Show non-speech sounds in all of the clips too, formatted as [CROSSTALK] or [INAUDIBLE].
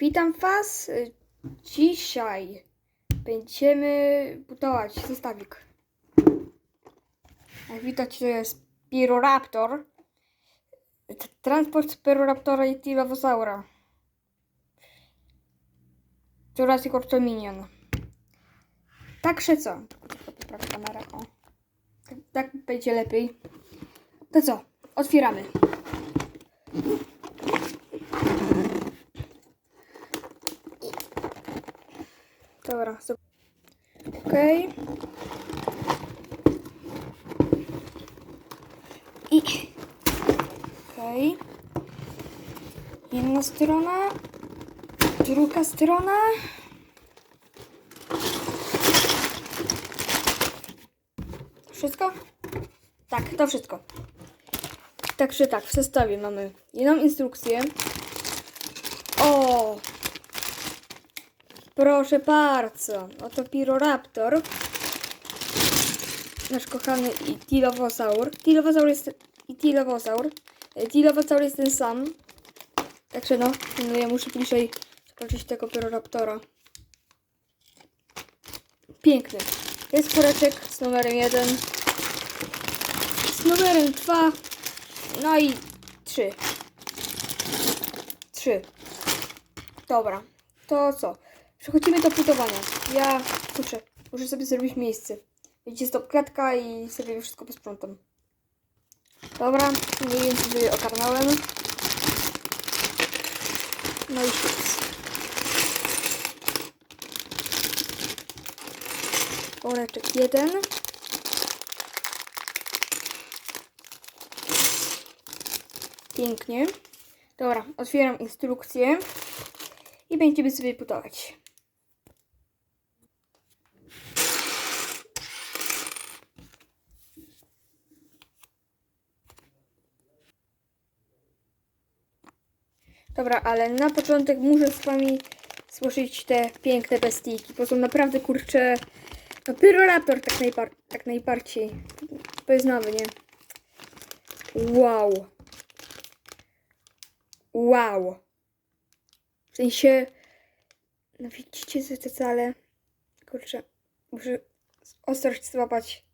Witam Was. Dzisiaj będziemy budować zestawik. Jak widać, to jest Piroraptor. Transport Piroraptora i Tilowosaura. Jurassic World Dominion. Także co? Poprawię kamerę. O. Tak, tak będzie lepiej. To co? Otwieramy. Dobra, okej. I okej. Jedna strona, druga strona. Wszystko? Tak, to wszystko. Także tak, w zestawie mamy jedną instrukcję. O! Proszę bardzo, oto Piroraptor. Nasz kochany Tilowosaur. Tilowosaur jest Tilowosaur. Tilowosaur jest ten sam. Także no, no ja muszę bliżej zobaczyć tego Piroraptora. Piękny. Jest koreczek z numerem 1. Z numerem 2. No i 3. 3. Dobra. To co? Przechodzimy do budowania. Ja muszę, muszę sobie zrobić miejsce. Widzicie, stop klatka i sobie wszystko posprzątam. Dobra, mniej więcej sobie ogarnąłem. No i nic. Woreczek jeden. Pięknie. Dobra, otwieram instrukcję i będziemy sobie budować. Dobra, ale na początek muszę z wami złożyć te piękne bestyjki, bo są naprawdę kurcze. No Pyroraptor tak, najbar tak najbardziej. To jest nowy, nie? Wow. Wow. W sensie, no widzicie, że to wcale, kurczę, muszę ostrość złapać.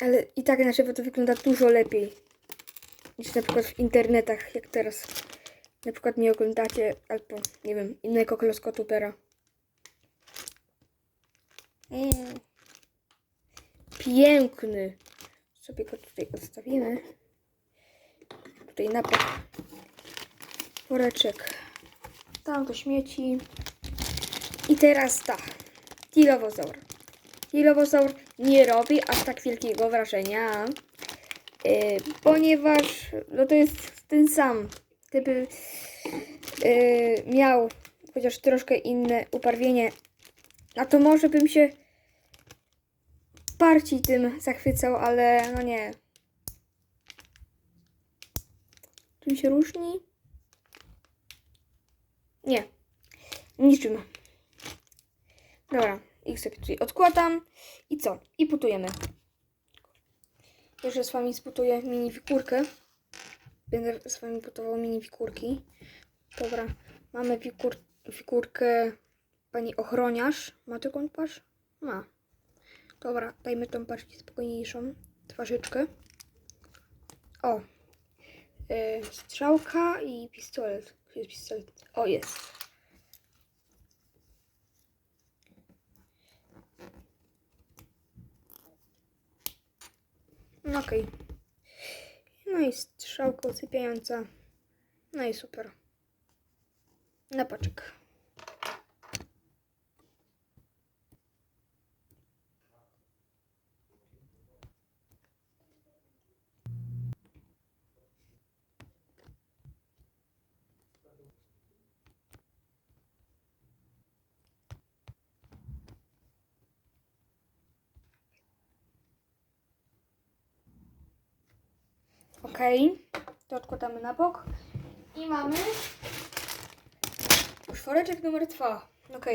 Ale i tak na żywo to wygląda dużo lepiej niż na przykład w internetach, jak teraz. Na przykład mnie oglądacie, albo nie wiem, innego kloskotubera. Mm. Piękny. Sobie go tutaj odstawimy. Tutaj na bok. Woreczek. Tam do śmieci. I teraz tak. Tilowozaur. Tilowozaur nie robi aż tak wielkiego wrażenia. Yy, ponieważ no to jest ten sam. Gdyby yy, miał chociaż troszkę inne ubarwienie, no to może bym się bardziej tym zachwycał, ale no nie. Czym się różni? Nie. Niczym. Dobra, ich sobie tutaj odkładam. I co? I putujemy. Jeszcze z wami sputuję mini figurkę. Będę z wami putował mini figurki. Dobra, mamy figur figurkę pani ochroniarz. Ma taką twarz? Ma. Dobra, dajmy tą bardziej spokojniejszą twarzyczkę. O. E, strzałka i pistolet. Gdzie jest pistolet? O, jest. No Okej. No i strzałka usypiająca. No i super. Na paczek. Ok, to odkładamy na bok. I mamy już woreczek numer dwa. Ok,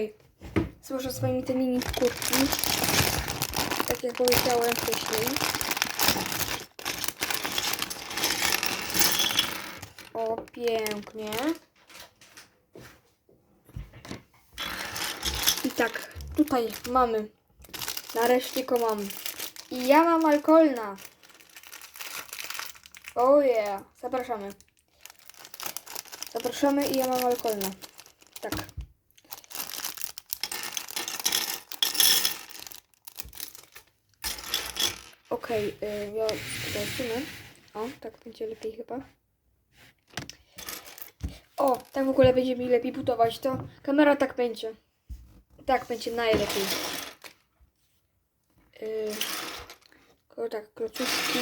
złożę swoimi te mini kurtki. Tak jak powiedziałem wcześniej. O, pięknie. I tak, tutaj mamy. Nareszcie go mam. I ja mam alkoholna. Oh yeah. Zapraszamy. Zapraszamy i ja mam alkoholna. Tak. Okej, okay, ja zobaczymy. O, tak będzie lepiej chyba. O, tak w ogóle będzie mi lepiej budować to. Kamera tak będzie. Tak będzie najlepiej. Yy, tak, klocuszki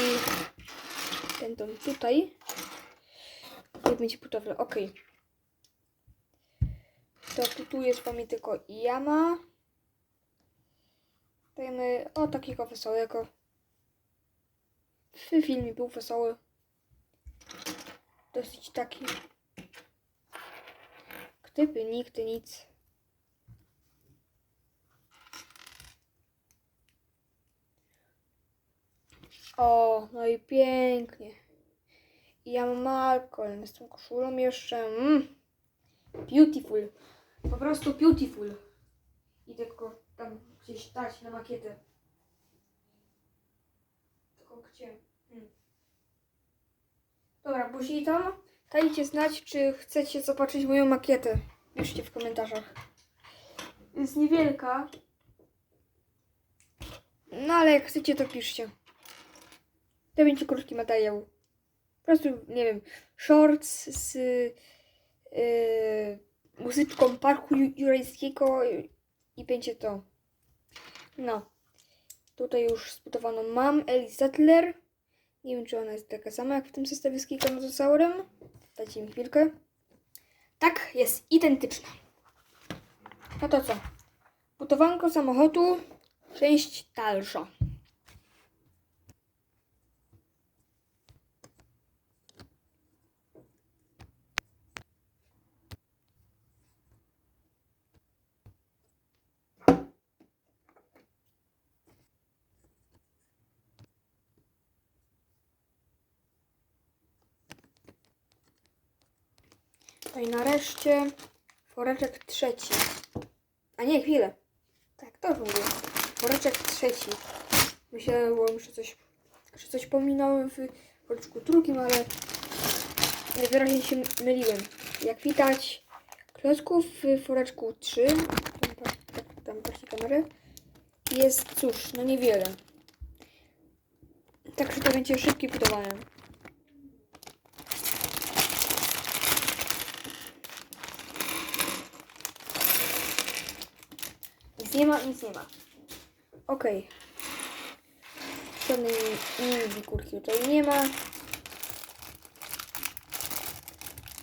będą tutaj. I będzie budowa. Ok. To tu, tu jest wami tylko jama. Dajemy o takiego wesołego. W filmie był wesoły. Dosyć taki. Gdyby nigdy nic. O, no i pięknie. I ja mam alkohol z tą koszulą jeszcze. Mm. Beautiful. Po prostu beautiful. Idę tylko tam gdzieś dać na makietę. Tylko gdzie? Mm. Dobra, później tam dajcie znać, czy chcecie zobaczyć moją makietę. Piszcie w komentarzach. Jest niewielka. No ale jak chcecie, to piszcie. To będzie krótki materiał. Po prostu, nie wiem, shorts z yy, muzyczką Parku Ju- Jurajskiego i, będzie to. No. Tutaj już zbudowaną mam Eli Sattler. Nie wiem, czy ona jest taka sama jak w tym zestawie z Kikanozosaurem. Dajcie mi chwilkę. Tak, jest identyczna. No to co? Budowanko samochodu, część dalsza. I nareszcie woreczek trzeci. A nie, chwilę. Tak, to już mówię. Woreczek trzeci. Myślałem, że coś, że coś pominąłem w woreczku drugim, ale najwyraźniej się myliłem. Jak widać, klocków w woreczku 3, tam, tam, tam prosi kamerę, jest cóż, no niewiele. Także to będzie szybkie budowanie. Nie ma, nic nie ma. Okej. Żadnej mini figurki tutaj nie ma.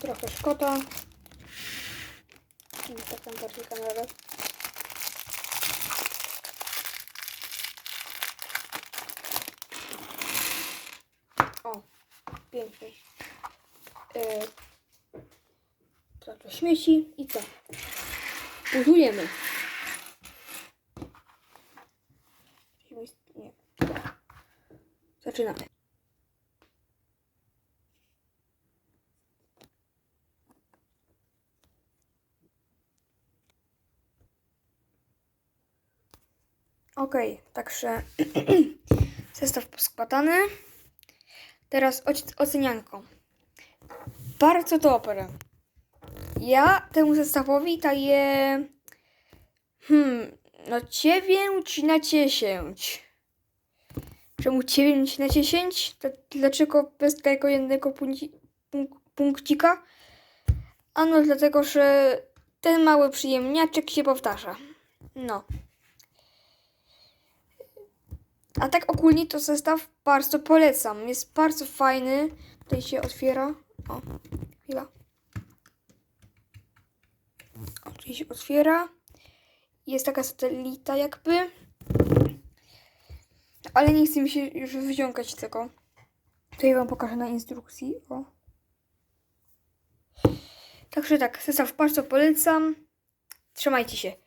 Trochę szkoda. Tak tam bardziej kamerę. O, pięknie. Yy, to śmieci i co? Budujemy. Nie. Zaczynamy. Okej, także [CLEARS THROAT] zestaw poskładany. Teraz oc- ocenianko. Bardzo dobre. Ja temu zestawowi daję hmm, no 9 na 10. Czemu 9 na 10? To Dlaczego bez tego jednego punkci- punk- punkcika? Ano dlatego, że ten mały przyjemniaczek się powtarza. No. A tak ogólnie to zestaw bardzo polecam. Jest bardzo fajny. Tutaj się otwiera. O, chwila. O, tutaj się otwiera. Jest taka satelita jakby. Ale nie chce mi się już wyciągać tego. Tutaj wam pokażę na instrukcji. O. Także tak, zestaw bardzo polecam. Trzymajcie się.